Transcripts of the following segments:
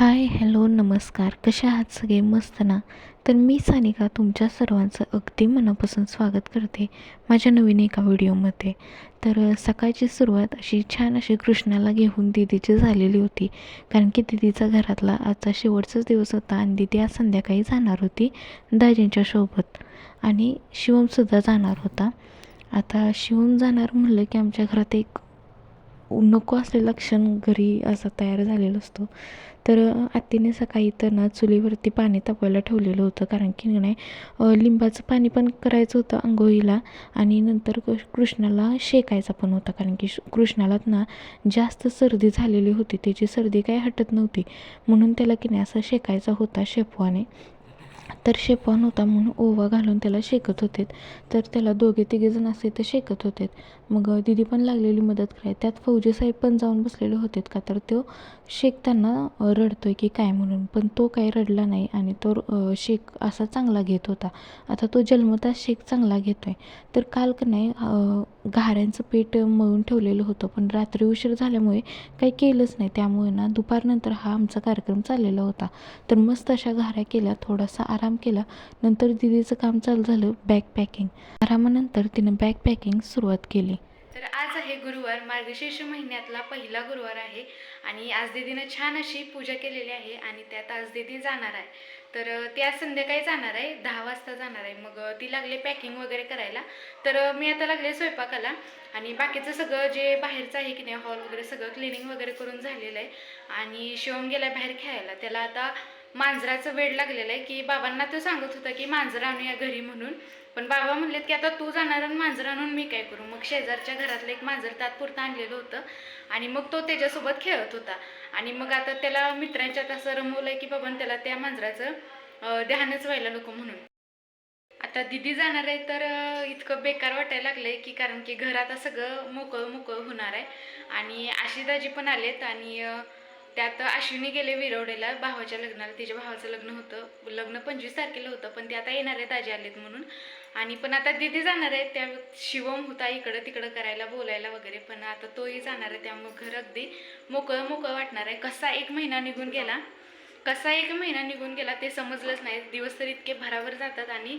Hi hello नमस्कार. कशा आहात सगळे? मस्त ना? तर मी सानिका तुमच्या सर्वांचं अगदी मनापासून स्वागत करते माझ्या नवीन एका व्हिडिओमध्ये. तर सकाळची सुरुवात अशी छान अशी कृष्णाला घेऊन दिदीची झालेली होती. कारण की दिदीचा घरातला आजचा शेवटचाच दिवस होता आणि दिदी आज संध्याकाळी जाणार होती दाजींच्या सोबत. आणि शिवमसुद्धा जाणार होता. आता शिवम जाणार म्हणलं की आमच्या घरात एक नको असलेला क्षण घरी असा तयार झालेला असतो. तर आत्तीने सकाळी तर ना चुलीवरती पाणी तापवायला ठेवलेलं होतं. कारण की नाही लिंबाचं पाणी पण करायचं होतं आंघोळीला. आणि नंतर कृ कृष्णाला शेकायचा पण होता. कारण की श- ना जास्त सर्दी झालेली होती. त्याची सर्दी काही हटत नव्हती. म्हणून त्याला की नाही असं शेकायचा होता शेपवाने तर शेपवान होता म्हणून ओवा घालून त्याला शेकत होते. तर त्याला दोघे तिघे जण असे ते शेकत होते. मग दिदी पण लागलेली मदत कराय त्यात फौजी साहेब पण जाऊन बसलेले होते का? तर तो शेकताना रडतोय की काय म्हणून. पण तो काही रडला नाही आणि तो शेक असा चांगला घेत होता. आता तो जन्मता शेक चांगला घेतोय. तर काल का नाही घाऱ्यांचं पीठ मळून ठेवलेलं होतं. पण रात्री उशीर झाल्यामुळे काही केलंच नाही. त्यामुळे ना दुपारनंतर हा आमचा कार्यक्रम चाललेला होता. तर मस्त अशा घाऱ्या केल्या. थोडासा आराम केला. नंतर दिदीचं काम चालू झालं बॅग पॅकिंग आरामानंतर तिनं बॅग पॅकिंग सुरुवात केली. तर आज आहे गुरुवार मार्गशीर्ष महिन्यातला पहिला गुरुवार आहे आणि आज दीदीनं छान अशी पूजा केलेली आहे आणि त्यात आज दीदी जाणार आहे. तर अ, ती आज संध्याकाळी जाणार आहे दहा वाजता जाणार आहे. मग ती लागले पॅकिंग वगैरे करायला. तर मी आता लागले स्वयंपाकाला आणि बाकीचं सगळं जे बाहेरचं आहे की नाही हॉल वगैरे सगळं क्लिनिंग वगैरे करून झालेलं आहे. आणि शिवम गेला बाहेर खेळायला. त्याला आता मांजराचं वेड लागलेलं आहे की बाबांना तो सांगत होता की मांजर आणूया घरी म्हणून. पण बाबा म्हणलेत की आता तू जाणार आणि मांजर आणून मी काय करू? मग शेजारच्या घरातलं एक मांजर तात्पुरतं आणलेलं होतं. आणि मग तो त्याच्यासोबत खेळत होता. आणि मग आता त्याला मित्रांच्यात असं रमवलंय की बाबा त्याला त्या मांजराचं ध्यानच व्हायला नको म्हणून. आता दिदी जाणार आहे तर इतकं बेकार वाटायला लागलंय की कारण की घर आता सगळं मोकळं मोकळं होणार आहे. आणि आशिदाजी पण आलेत आणि त्यात अश्विनी गेले विरवडेला भावाच्या लग्नाला. तिच्या भावाचं लग्न होतं. लग्न पंचवीस तारखेला होतं पण ते आता येणार आहेत आजी आलेत म्हणून. आणि पण आता दिदी जाणार आहे त्या शिवम होता इकडं तिकडं करायला बोलायला वगैरे. पण आता तोही जाणार आहे त्यामुळे घर अगदी मोकळं मोकळं वाटणार आहे. कसा एक महिना निघून गेला कसा एक महिना निघून गेला ते समजलंच नाही. दिवस तर इतके भरावर जातात आणि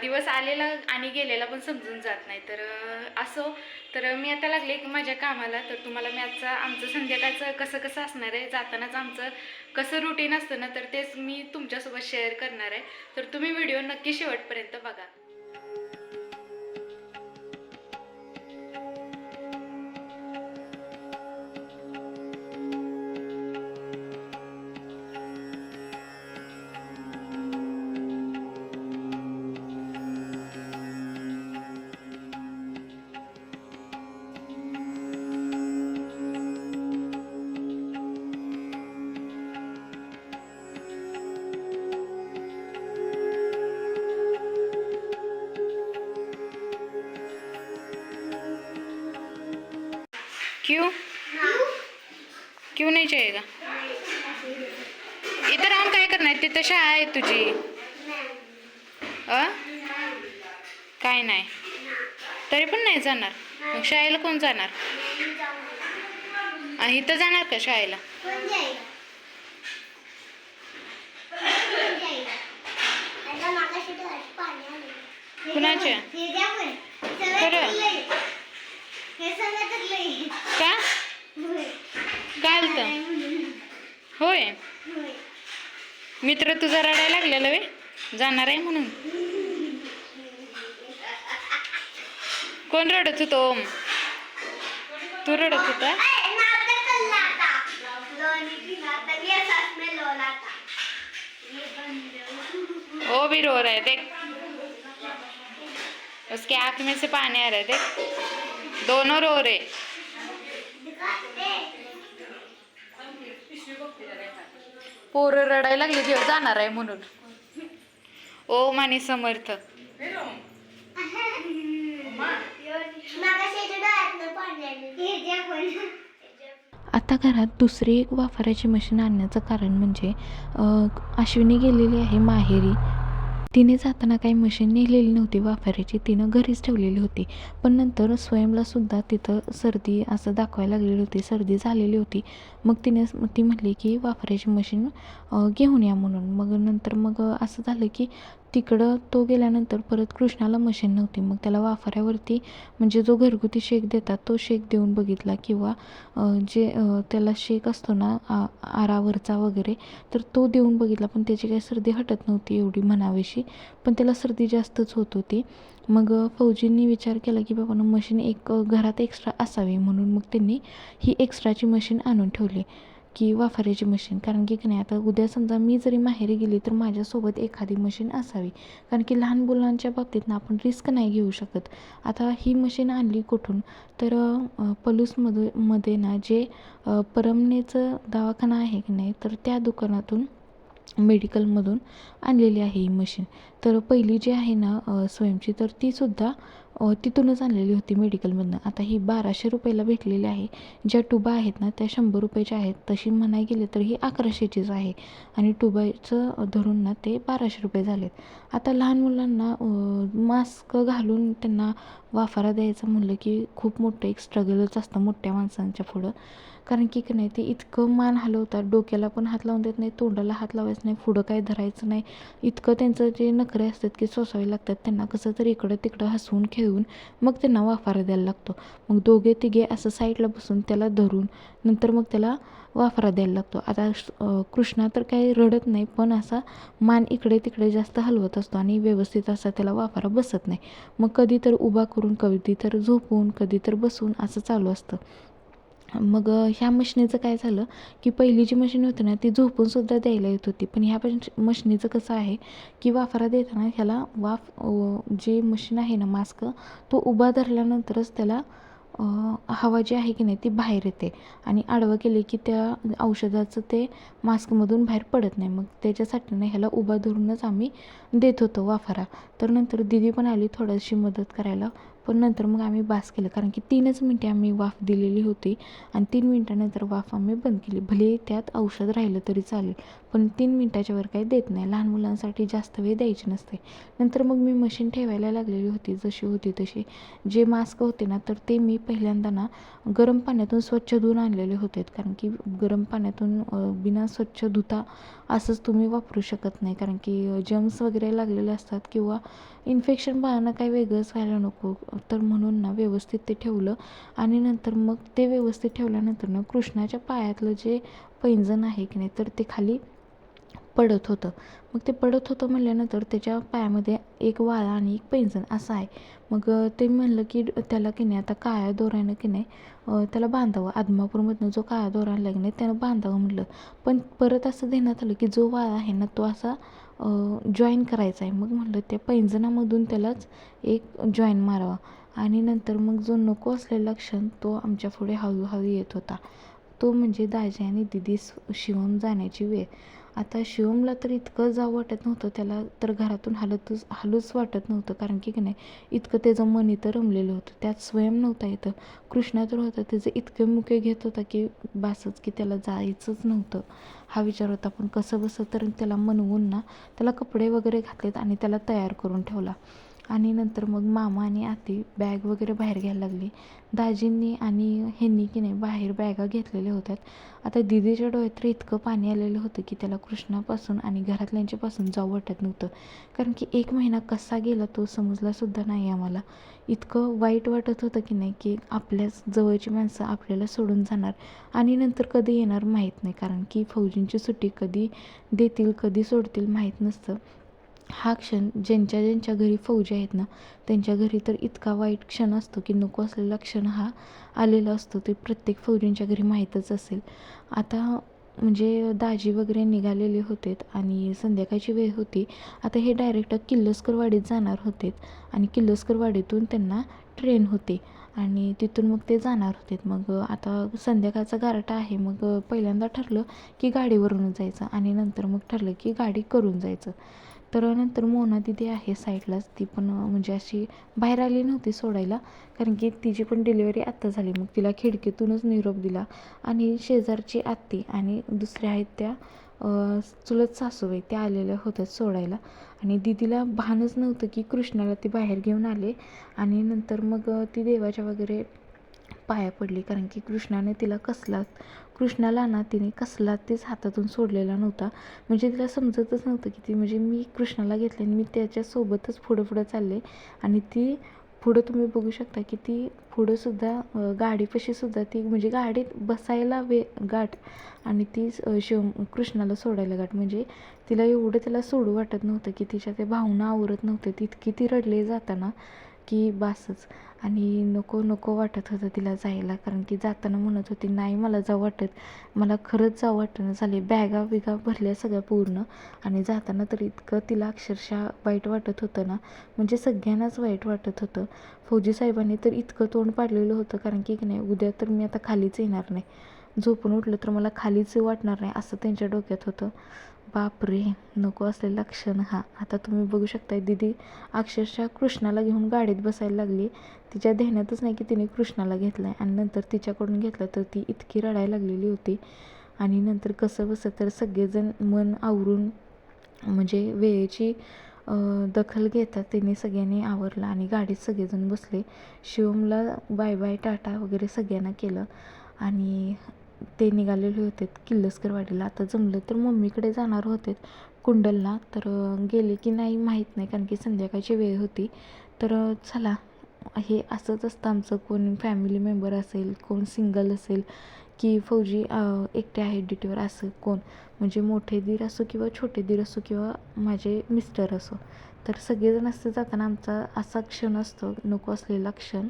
दिवस आलेला आणि गेलेला पण समजून जात नाही. तर असो. तर मी आता लागले माझ्या कामाला. तर तुम्हाला मी आजचा आमचं संध्याकाळचं कसं कसं असणार आहे? जातानाच आमचं कसं रुटीन असतं ना? तर तेच मी तुमच्यासोबत शेअर करणार आहे. तर तुम्ही व्हिडिओ नक्की शेवटपर्यंत बघा. क्यों? क्यों नहीं जाएगा इधर राहून काय करणार तिथं शाळा आहे तुझी। अ? काय नाही. तरी पण नाही जाणार. मग शाळेला कोण जाणार? इथं जाणार का शाळेला? कुणाच्या खरं का घालतं होय मित्र तुझा रडायला लागलेला वे. जाणार आहे म्हणून. कोण रडत होतो ओम? तू रडत होता? ओ भी रो रहा है देख. उसके आंख में से पानी आ रहा है देख. दोनों रो रहे. पोरं रडायला लागली जेव्हा जाणार आहे म्हणून. ओ माने समर्थ. आता घरात दुसरी एक वाफाराची मशीन आणण्याचं कारण म्हणजे अश्विनी गेलेली आहे माहेरी. तिने जाताना काही मशीन नेलेली नव्हती वापरायची तिनं घरीच ठेवलेली होती. पण नंतर स्वयंला सुद्धा तिथं सर्दी असं दाखवायला लागलेली होती. सर्दी झालेली होती. मग तिने ती म्हटली की वापरायची मशीन घेऊन या म्हणून. मग नंतर मग असं झालं की तिकडं तो गेल्यानंतर परत कृष्णाला मशीन नव्हती. मग त्याला वाफाऱ्यावरती म्हणजे जो घरगुती शेक देतात तो शेक देऊन बघितला किंवा जे त्याला शेक असतो ना आ आरावरचा वगैरे तर तो देऊन बघितला. पण त्याची काही सर्दी हटत नव्हती एवढी म्हणावीशी. पण त्याला सर्दी जास्तच होत होती. मग फौजींनी विचार केला की बाबा मशीन एक घरात एक्स्ट्रा असावी म्हणून मग त्यांनी ही एक्स्ट्राची मशीन आणून ठेवली. की वाफाऱ्याची मशीन कारण की नाही आता उद्या समजा मी जरी माहेरी गेली तर माझ्यासोबत एखादी मशीन असावी. कारण की लहान मुलांच्या बाबतीत ना आपण रिस्क नाही घेऊ शकत. आता ही मशीन आणली कुठून? तर पलूसमधमध्ये ना जे परमनेचं दवाखाना आहे की नाही तर त्या दुकानातून मेडिकलमधून आणलेली आहे ही मशीन तर पहिली जी आहे ना स्वयंची तर तीसुद्धा तिथूनच आणलेली होती मेडिकलमधनं. आता ही बाराशे रुपयाला भेटलेली आहे. ज्या टुबा आहेत ना त्या शंभर रुपयाच्या आहेत. तशी म्हणाय गेले तर ही अकराशेचीच आहे. आणि टुबाचं धरून ना ते बाराशे रुपये झालेत. आता लहान मुलांना मास्क घालून त्यांना वाफारा द्यायचं म्हणलं की खूप मोठं एक स्ट्रगलच असतं मोठ्या माणसांच्या पुढं. कारण की की नाही ते इतकं मान हलवतात डोक्याला पण हात लावून देत नाही तोंडाला हात लावायचं नाही पुढं काय धरायचं नाही. इतकं त्यांचं जे नखरे असतात की सोसावे लागतात त्यांना कसं तरी इकडं तिकडं हसवून खेळून मग त्यांना वाफारा द्यायला लागतो. मग दोघे तिघे असं साईडला बसून त्याला धरून नंतर मग त्याला वाफारा द्यायला लागतो. आता कृष्णा तर काही रडत नाही पण असा मान इकडे तिकडे जास्त हलवत असतो आणि व्यवस्थित असा त्याला वाफारा बसत नाही. मग कधी तर उभा करून कधी तर झोपून कधी तर बसून असं चालू असतं. मग ह्या मशनीचं काय झालं की पहिली जी मशीन होती ना ती झोपूनसुद्धा द्यायला येत होती. पण ह्या पण मशनीचं कसं आहे की वाफारा देताना ह्याला वाफ जे मशीन आहे ना मास्क तो उभा धरल्यानंतरच त्याला हवा जी आहे की नाही ती बाहेर येते. आणि आडवं केले की त्या औषधाचं ते मास्कमधून बाहेर पडत नाही. मग त्याच्यासाठी ना ह्याला उभा धरूनच आम्ही देत होतो वाफारा. तर नंतर दिदी पण आली थोडीशी मदत करायला. पण नंतर मग आम्ही बास केलं. कारण की तीनच मिनटे आम्ही वाफ दिलेली होती आणि तीन मिनटानंतर वाफ आम्ही बंद केली. भले त्यात औषध राहिलं तरी चालेल पण तीन मिनटाच्या वर काही देत नाही. लहान मुलांसाठी जास्त वेळ द्यायची नसते. नंतर मग मी मशीन ठेवायला लागलेली होती. जशी होती तशी. जे मास्क होते ना तर ते मी पहिल्यांदा ना गरम पाण्यातून स्वच्छ धुवून आणलेले होते. कारण की गरम पाण्यातून बिना स्वच्छ धुता असंच तुम्ही वापरू शकत नाही. कारण की जम्स वगैरे लागलेले असतात किंवा इन्फेक्शन बाळांना काही वेगळंच व्हायला नको. तर म्हणून ना व्यवस्थित ते ठेवलं आणि नंतर मग ते व्यवस्थित ठेवल्यानंतर ना कृष्णाच्या पायातलं जे पैंजण आहे की नाही तर ते खाली पडत होतं. मग ते पडत होतं म्हणल्यानंतर त्याच्या पायामध्ये एक वाळा आणि एक पैंजण असं आहे. मग ते म्हणलं की त्याला की नाही आता काळ्या दोऱ्यानं की नाही त्याला बांधावं. आदमापूरमधनं जो काळा दोरा आणला की नाही त्यानं बांधावं म्हटलं पण परत असं देण्यात आलं की जो वाळा आहे ना तो असा जॉईन करायचा आहे. मग म्हटलं त्या पैंजणामधून त्यालाच एक जॉईन मारावा. आणि नंतर मग जो नको असलेला क्षण तो आमच्या पुढे हळूहळू येत होता. तो म्हणजे दाजी आणि दिदी शिवून जाण्याची वेळ. आता शिवमला तर इतकं जावं वाटत नव्हतं त्याला तर घरातून हलतच हलूच वाटत नव्हतं कारण की नाही इतकं त्याचं मन इथं रमलेलं होतं. त्यात स्वयं नव्हता येतं कृष्णा तर होता त्याचं इतके मुके घेत होता की बासच की त्याला जायचंच नव्हतं. हा विचार होता पण कसं बसं तर त्याला मनवून ना त्याला कपडे वगैरे घातलेत आणि त्याला तयार करून ठेवला. आणि नंतर मग मामा आणि आती बॅग वगैरे बाहेर घ्यायला लागली. दाजींनी आणि ह्यांनी की नाही बाहेर बॅगा घेतलेल्या होत्या. आता दिदीच्या डोळ्यात तर इतकं पाणी आलेलं होतं की त्याला कृष्णापासून आणि घरातल्यांच्यापासून जाऊ वाटत नव्हतं. कारण की एक महिना कसा गेला तो समजलासुद्धा नाही आम्हाला. इतकं वाईट वाटत होतं की नाही की आपल्याच जवळची माणसं आपल्याला सोडून जाणार. आणि नंतर कधी येणार माहीत नाही. कारण की फौजींची सुट्टी कधी देतील कधी सोडतील माहीत नसतं. हा क्षण ज्यांच्या ज्यांच्या घरी फौजी आहेत ना त्यांच्या घरी तर इतका वाईट क्षण असतो की नको असलेला क्षण हा आलेला असतो. ते प्रत्येक फौजींच्या घरी माहीतच असेल. आता म्हणजे दाजी वगैरे निघालेले होते आणि संध्याकाळची वेळ होती. आता हे डायरेक्ट किल्लोस्करवाडीत जाणार होते आणि किल्लोस्करवाडीतून त्यांना ट्रेन होते आणि तिथून मग ते जाणार होते मग आता संध्याकाळचा गारटा आहे. मग पहिल्यांदा ठरलं की गाडीवरूनच जायचं आणि नंतर मग ठरलं की गाडी करून जायचं. तर नंतर मोना दिदी आहे साईडलाच. ती पण म्हणजे अशी बाहेर आली नव्हती सोडायला. कारण की तिची पण डिलिव्हरी आत्ता झाली. मग तिला खिडकीतूनच निरोप दिला. आणि शेजारची आत्ती आणि दुसऱ्या आहेत त्या चुलत सासूबाई त्या आलेल्या होत्या सोडायला. आणि दिदीला भानच नव्हतं की कृष्णाला ती बाहेर घेऊन आले. आणि नंतर मग ती देवाच्या वगैरे पाया पडली कारण की कृष्णाने तिला कसला कृष्णाला ना तिने कसला तेच हातातून सोडलेला नव्हता. म्हणजे तिला समजतच नव्हतं की ती म्हणजे मी कृष्णाला घेतले आणि मी त्याच्यासोबतच पुढं पुढं चालले. आणि ती पुढं तुम्ही बघू शकता की ती पुढंसुद्धा गाडीपाशीसुद्धा ती म्हणजे गाडीत बसायला वे गाठ. आणि ती शिव कृष्णाला सोडायला गाठ. म्हणजे तिला एवढं त्याला सोडू वाटत नव्हतं की तिच्या ते भावना आवरत नव्हत्या. तितकी ती रडले जाताना की बासच. आणि नको नको वाटत होतं तिला जायला कारण की जाताना म्हणत होती नाही मला जाऊ वाटत. मला खरंच जाऊ वाटणं झाले बॅगा बिगा भरल्या सगळ्या पूर्ण. आणि जाताना तर इतकं तिला अक्षरशः वाईट वाटत होतं ना. म्हणजे सगळ्यांनाच वाईट वाटत होतं. फौजी साहेबांनी तर इतकं तोंड पाडलेलं होतं कारण की की नाही उद्या तर मी आता खालीच येणार नाही. झोपून उठलं तर मला खालीच वाटणार नाही असं त्यांच्या डोक्यात होतं. बापरे नको असलेला क्षण हा आता तुम्ही बघू शकताय दिदी अक्षरशः कृष्णाला घेऊन गाडीत बसायला लागली. तिच्या ध्यानातच नाही की तिने कृष्णाला घेतला आहे आणि नंतर तिच्याकडून घेतलं तर ती इतकी रडायला लागलेली होती. आणि नंतर कसं बसं तर सगळेजण मन आवरून म्हणजे वेळेची दखल घेतात तिने सगळ्यांनी आवरलं आणि गाडीत सगळेजण बसले. शिवमला बाय बाय टाटा वगैरे सगळ्यांना केलं. आणि ते निघालेले होते किल्लस्करवाडीला. आता जमलं तर मम्मीकडे जाणार होते कुंडलला तर गेले की नाही माहीत नाही कारण की संध्याकाळची वेळ होती. तर चला हे असंच असतं आमचं. कोण फॅमिली मेंबर असेल कोण सिंगल असेल की फौजी एकटे आहेत ड्युटीवर असं कोण? म्हणजे मोठे दीर असो किंवा छोटे दीर असो किंवा माझे मिस्टर असो. तर सगळेजण असं जाताना आमचा असा क्षण असतो नको असलेला क्षण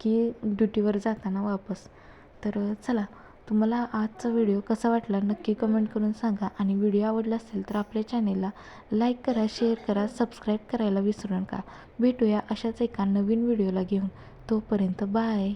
की ड्युटीवर जाताना वापस. तर चला तुम्हाला आजचा व्हिडिओ कसा वाटला नक्की कमेंट करून सांगा. आणि व्हिडिओ आवडला असेल तर आपल्या चॅनेलला लाईक करा शेअर करा सबस्क्राईब करायला विसरू नका. भेटूया अशाच एका नवीन व्हिडिओला घेऊन. तोपर्यंत बाय